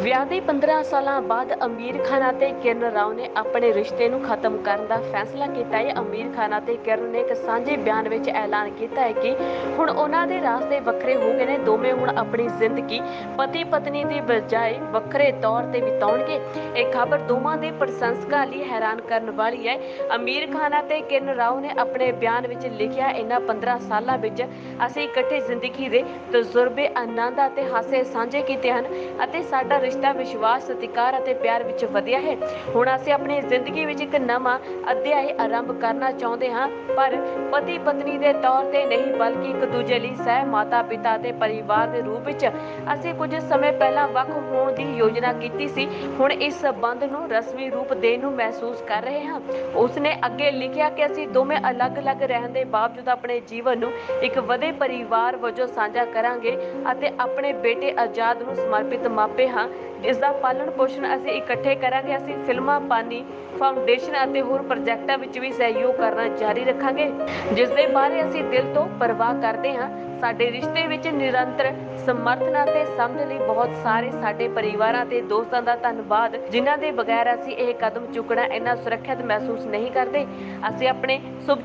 ਵਿਆਹ ਦੇ 15 ਸਾਲਾਂ ਬਾਅਦ ਅਮੀਰ ਖਾਨ ਅਤੇ ਕਿਰਨ ਰਾਓ ਨੇ ਆਪਣੇ ਰਿਸ਼ਤੇ ਨੂੰ ਖਤਮ ਕਰਨ ਦਾ ਫੈਸਲਾ ਕੀਤਾ ਹੈ। ਅਮੀਰ ਖਾਨ ਅਤੇ ਕਿਰਨ ਨੇ ਇੱਕ ਸਾਂਝੇ ਬਿਆਨ ਵਿੱਚ ਐਲਾਨ ਕੀਤਾ ਹੈ ਕਿ ਹੁਣ ਉਹਨਾਂ ਦੇ ਰਾਸਤੇ ਵੱਖਰੇ ਹੋ ਗਏ ਨੇ। ਦੋਵੇਂ ਹੁਣ ਆਪਣੀ ਜ਼ਿੰਦਗੀ ਪਤੀ ਪਤਨੀ ਦੀ ਬਜਾਏ ਵੱਖਰੇ ਤੌਰ ਤੇ ਬਿਤਾਉਣਗੇ। ਇਹ ਖਬਰ ਦੋਵਾਂ ਦੇ ਪ੍ਰਸ਼ੰਸਕਾਂ ਲਈ ਹੈਰਾਨ ਕਰਨ ਵਾਲੀ ਹੈ। ਅਮੀਰ ਖਾਨ ਅਤੇ ਕਿਰਨ ਰਾਓ ਨੇ ਆਪਣੇ ਬਿਆਨ ਵਿੱਚ ਲਿਖਿਆ, ਇਹਨਾਂ 15 ਸਾਲਾਂ ਵਿੱਚ ਅਸੀਂ ਇਕੱਠੇ ਜ਼ਿੰਦਗੀ ਦੇ ਤਜਰਬੇ, ਆਨੰਦ ਅਤੇ ਹਾਸੇ ਸਾਂਝੇ ਕੀਤੇ ਹਨ ਅਤੇ ਸਾਡਾ ਰਿਸ਼ਤਾ, ਵਿਸ਼ਵਾਸ, ਸਤਿਕਾਰ ਅਤੇ ਪਿਆਰ ਵਿੱਚ ਵਧਿਆ ਹੈ। ਹੁਣ ਅਸੀਂ ਆਪਣੀ ਜ਼ਿੰਦਗੀ ਵਿੱਚ ਇੱਕ ਨਵਾਂ ਅਧਿਆਇ ਆਰੰਭ ਕਰਨਾ ਚਾਹੁੰਦੇ ਹਾਂ, ਪਰ ਪਤੀ ਪਤਨੀ ਦੇ ਤੌਰ ਤੇ ਨਹੀਂ, ਬਲਕਿ ਇੱਕ ਦੂਜੇ ਲਈ ਸਹਿ ਮਾਤਾ ਪਿਤਾ ਤੇ ਪਰਿਵਾਰ ਦੇ ਰੂਪ ਵਿੱਚ ਅਸੀਂ ਕੁਝ ਸਮੇਂ ਪਹਿਲਾਂ ਵੱਖ ਹੋਣ ਦੀ ਯੋਜਨਾ ਕੀਤੀ ਸੀ। ਹੁਣ ਇਸ ਸਬੰਧ ਨੂੰ ਰਸਮੀ ਰੂਪ ਦੇਣ ਨੂੰ ਮਹਿਸੂਸ ਕਰ ਰਹੇ ਹਾਂ। ਉਸਨੇ ਅੱਗੇ ਲਿਖਿਆ ਕਿ ਅਸੀਂ ਦੋਵੇਂ ਅਲੱਗ-ਅਲੱਗ ਰਹਿਣ ਦੇ ਬਾਵਜੂਦ ਆਪਣੇ ਜੀਵਨ ਨੂੰ ਇੱਕ ਵਧੇ ਪਰਿਵਾਰ ਵਜੋਂ ਸਾਂਝਾ ਕਰਾਂਗੇ ਅਤੇ ਆਪਣੇ ਬੇਟੇ ਆਜ਼ਾਦ ਨੂੰ ਸਮਰਪਿਤ ਮਾਪੇ ਹਾਂ। ਜਿਸ ਦਾ ਪਾਲਣ ਪੋਸ਼ਣ ਅਸੀਂ ਇਕੱਠੇ ਕਰਾਂਗੇ, ਅਸੀਂ ਫਿਲਮਾਂ ਪਾਣੀ ਫਾਊਂਡੇਸ਼ਨ ਅਤੇ ਹੋਰ ਪ੍ਰੋਜੈਕਟਾਂ ਵਿੱਚ ਵੀ ਸਹਿਯੋਗ ਕਰਨਾ ਜਾਰੀ ਰੱਖਾਂਗੇ। ਜਿਸ ਦੇ ਬਾਰੇ ਅਸੀਂ ਦਿਲ ਤੋਂ ਪਰਵਾਹ ਕਰਦੇ ਹਾਂ, ਸਾਡੇ ਰਿਸ਼ਤੇ ਵਿੱਚ ਨਿਰੰਤਰ ਸਮਰਥਨ ਅਤੇ ਸਮਝ ਲਈ ਬਹੁਤ ਸਾਰੇ ਸਾਡੇ ਪਰਿਵਾਰਾਂ ਤੇ ਦੋਸਤਾਂ ਦਾ ਧੰਨਵਾਦ, ਜਿਨ੍ਹਾਂ ਦੇ ਬਗੈਰ ਅਸੀਂ ਇਹ ਕਦਮ ਚੁੱਕਣਾ ਇੰਨਾ ਸੁਰੱਖਿਅਤ ਮਹਿਸੂਸ ਨਹੀਂ ਕਰਦੇ। ਅਸੀਂ ਆਪਣੇ ਸ਼ੁਭ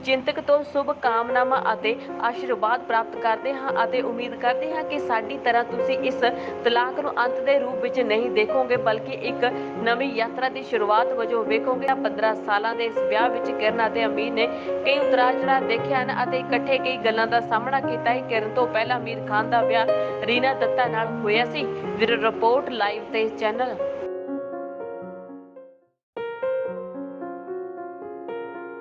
ਤੋਂ ਸ਼ੁਭ ਕਾਮਨਾਵਾਂ ਅਤੇ ਆਸ਼ੀਰਵਾਦ ਪ੍ਰਾਪਤ ਕਰਦੇ ਹਾਂ ਅਤੇ ਉਮੀਦ ਕਰਦੇ ਹਾਂ ਕਿ ਸਾਡੀ ਤਰ੍ਹਾਂ ਤੁਸੀਂ ਇਸ ਤਲਾਕ ਨੂੰ ਅੰਤ ਦੇ ਰੂਪ ਵਿੱਚ ਨਹੀਂ ਦੇਖੋਗੇ, ਬਲਕਿ ਇੱਕ ਨਵੀਂ ਯਾਤਰਾ ਦੀ ਸ਼ੁਰੂਆਤ ਵਜੋਂ ਵੇਖੋਗੇ। 15 ਸਾਲਾਂ ਦੇ ਇਸ ਵਿਆਹ ਵਿੱਚ ਕਿਰਨ ਅਤੇ ਅਮੀਰ ਨੇ ਕਈ ਉਤਰਾਅ ਚੜਾਅ ਦੇਖੇ ਹਨ ਅਤੇ ਇਕੱਠੇ ਕਈ ਗੱਲਾਂ ਦਾ ਸਾਹਮਣਾ ਕੀਤਾ ਹੈ। ਕਿਰਨ ਤੋਂ ਪਹਿਲਾਂ ਅਮੀਰ ਖਾਨ ਦਾ ਵਿਆਹ ਰੀਨਾ ਦੱਤਾ ਨਾਲ ਹੋਇਆ ਸੀ। ਵੀਰ ਰਿਪੋਰਟ ਲਾਈਵ ਤੇ ਚੈਨਲ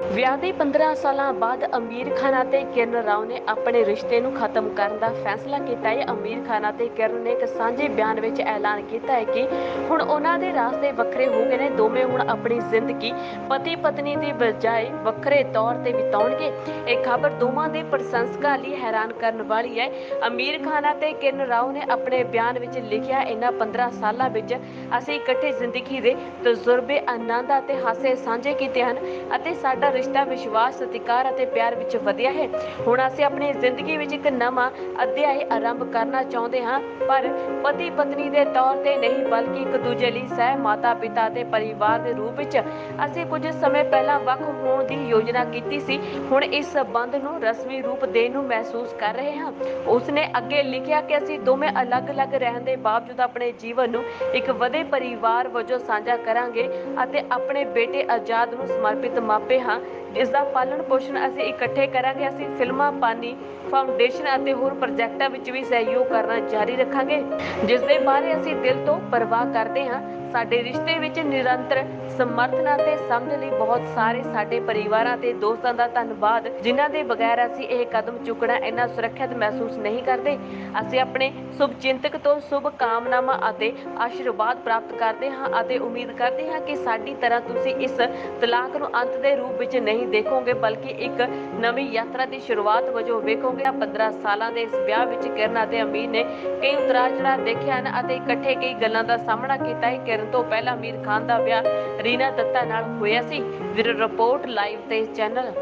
ਵਿਆਹ ਦੇ 15 ਸਾਲਾਂ ਬਾਅਦ ਅਮੀਰ ਖਾਨ ਅਤੇ ਕਿਰਨ ਰਾਓ ਨੇ ਆਪਣੇ ਰਿਸ਼ਤੇ ਨੂੰ ਖਤਮ ਕਰਨ ਦਾ ਫੈਸਲਾ ਕੀਤਾ। ਹੈ ਅਮੀਰ ਖਾਨ ਅਤੇ ਕਿਰਨ ਨੇ ਇੱਕ ਸਾਂਝੇ ਬਿਆਨ ਵਿੱਚ ਐਲਾਨ ਕੀਤਾ ਹੈ ਕਿ ਹੁਣ ਉਹਨਾਂ ਦੇ ਰਾਸਤੇ ਵੱਖਰੇ ਹੋ ਗਏ ਨੇ। ਦੋਵੇਂ ਹੁਣ ਆਪਣੀ ਜ਼ਿੰਦਗੀ ਪਤੀ ਪਤਨੀ ਦੀ ਬਜਾਏ ਵੱਖਰੇ ਤੌਰ ਤੇ ਬਿਤਾਉਣਗੇ। ਇਹ ਖਬਰ ਦੋਵਾਂ ਦੇ ਪ੍ਰਸ਼ੰਸਕਾਂ ਲਈ ਹੈਰਾਨ ਕਰਨ ਵਾਲੀ ਹੈ। ਅਮੀਰ ਖਾਨ ਅਤੇ ਕਿਰਨ ਰਾਓ ਨੇ ਆਪਣੇ ਬਿਆਨ ਵਿੱਚ ਲਿਖਿਆ, ਇਹਨਾਂ 15 ਸਾਲਾਂ ਵਿੱਚ ਅਸੀਂ ਇਕੱਠੇ ਜ਼ਿੰਦਗੀ ਦੇ ਤਜਰਬੇ, ਆਨੰਦ ਅਤੇ ਹਾਸੇ ਸਾਂਝੇ ਕੀਤੇ ਹਨ ਅਤੇ ਸਾਡਾ ਰਿਸ਼ਤਾ, ਵਿਸ਼ਵਾਸ, ਸਤਿਕਾਰ ਅਤੇ ਪਿਆਰ ਵਿੱਚ ਵਧਿਆ ਹੈ। ਹੁਣ ਅਸੀਂ ਆਪਣੀ ਜ਼ਿੰਦਗੀ ਵਿੱਚ ਇੱਕ ਨਵਾਂ ਅਧਿਆਇ ਆਰੰਭ ਕਰਨਾ ਚਾਹੁੰਦੇ ਹਾਂ, ਪਰ ਪਤੀ ਪਤਨੀ ਦੇ ਤੌਰ ਤੇ ਨਹੀਂ, ਬਲਕਿ ਇੱਕ ਦੂਜੇ ਲਈ ਸਹਿ ਮਾਤਾ ਪਿਤਾ ਤੇ ਪਰਿਵਾਰ ਦੇ ਰੂਪ ਵਿੱਚ। ਅਸੀਂ ਕੁਝ ਸਮੇਂ ਪਹਿਲਾਂ ਵੱਖ ਹੋਣ ਦੀ ਯੋਜਨਾ ਕੀਤੀ ਸੀ। ਹੁਣ ਇਸ ਸਬੰਧ ਨੂੰ ਰਸਮੀ ਰੂਪ ਦੇਣ ਨੂੰ ਮਹਿਸੂਸ ਕਰ ਰਹੇ ਹਾਂ। ਉਸਨੇ ਅੱਗੇ ਲਿਖਿਆ ਕਿ ਅਸੀਂ ਦੋਵੇਂ ਅਲੱਗ-ਅਲੱਗ ਰਹਿਣ ਦੇ ਬਾਵਜੂਦ ਆਪਣੇ ਜੀਵਨ ਨੂੰ ਇੱਕ ਵਧੇ ਪਰਿਵਾਰ ਵਜੋਂ ਸਾਂਝਾ ਕਰਾਂਗੇ ਅਤੇ ਆਪਣੇ ਬੇਟੇ ਆਜ਼ਾਦ ਨੂੰ ਸਮਰਪਿਤ ਮਾਪੇ ਹਾਂ। ਜਿਸ ਦਾ ਪਾਲਣ ਪੋਸ਼ਣ ਅਸੀਂ ਇਕੱਠੇ ਕਰਾਂਗੇ, ਅਸੀਂ ਫਿਲਮਾਂ, ਪਾਣੀ ਫਾਊਂਡੇਸ਼ਨ ਅਤੇ ਹੋਰ ਪ੍ਰੋਜੈਕਟਾਂ ਵਿੱਚ ਵੀ ਸਹਿਯੋਗ ਕਰਨਾ ਜਾਰੀ ਰੱਖਾਂਗੇ। ਜਿਸ ਦੇ ਬਾਰੇ ਅਸੀਂ ਦਿਲ ਤੋਂ ਪਰਵਾਹ ਕਰਦੇ ਹਾਂ, ਸਾਡੇ ਰਿਸ਼ਤੇ ਵਿੱਚ ਨਿਰੰਤਰ ਸਮਰਥਨ ਅਤੇ ਸਮਝ ਲਈ ਬਹੁਤ ਸਾਰੇ ਸਾਡੇ ਪਰਿਵਾਰਾਂ ਤੇ ਦੋਸਤਾਂ ਦਾ ਧੰਨਵਾਦ, ਜਿਨ੍ਹਾਂ ਦੇ ਬਗੈਰ ਅਸੀਂ ਇਹ ਕਦਮ ਚੁੱਕਣਾ ਇੰਨਾ ਸੁਰੱਖਿਅਤ ਮਹਿਸੂਸ ਨਹੀਂ ਕਰਦੇ। ਅਸੀਂ ਆਪਣੇ ਸ਼ੁਭ ਤੋਂ ਸ਼ੁਭ ਕਾਮਨਾਵਾਂ ਅਤੇ ਆਸ਼ੀਰਵਾਦ ਪ੍ਰਾਪਤ ਕਰਦੇ ਹਾਂ ਅਤੇ ਉਮੀਦ ਕਰਦੇ ਹਾਂ ਕਿ ਸਾਡੀ ਤਰ੍ਹਾਂ ਤੁਸੀਂ ਇਸ ਤਲਾਕ ਨੂੰ ਅੰਤ ਦੇ ਰੂਪ ਵਿੱਚ ਨਹੀਂ ਦੇਖੋਗੇ, ਬਲਕਿ ਇੱਕ ਨਵੀਂ ਯਾਤਰਾ ਦੀ ਸ਼ੁਰੂਆਤ ਵਜੋਂ ਵੇਖੋਗੇ। 15 ਸਾਲਾਂ ਦੇ ਇਸ ਵਿਆਹ ਵਿੱਚ ਕਿਰਨ ਅਤੇ ਅਮੀਰ ਨੇ ਕਈ ਉਤਰਾਅ ਚੜਾਅ ਦੇਖੇ ਹਨ ਅਤੇ ਇਕੱਠੇ ਕਈ ਗੱਲਾਂ ਦਾ ਸਾਹਮਣਾ ਕੀਤਾ ਹੈ। ਕਿਰਨ ਤੋਂ ਪਹਿਲਾਂ ਅਮੀਰ ਖਾਨ ਦਾ ਵਿਆਹ ਰੀਨਾ ਦੱਤਾ ਨਾਲ ਹੋਇਆ ਸੀ। ਵੀਰ ਰਿਪੋਰਟ ਲਾਈਵ ਤੇ ਚੈਨਲ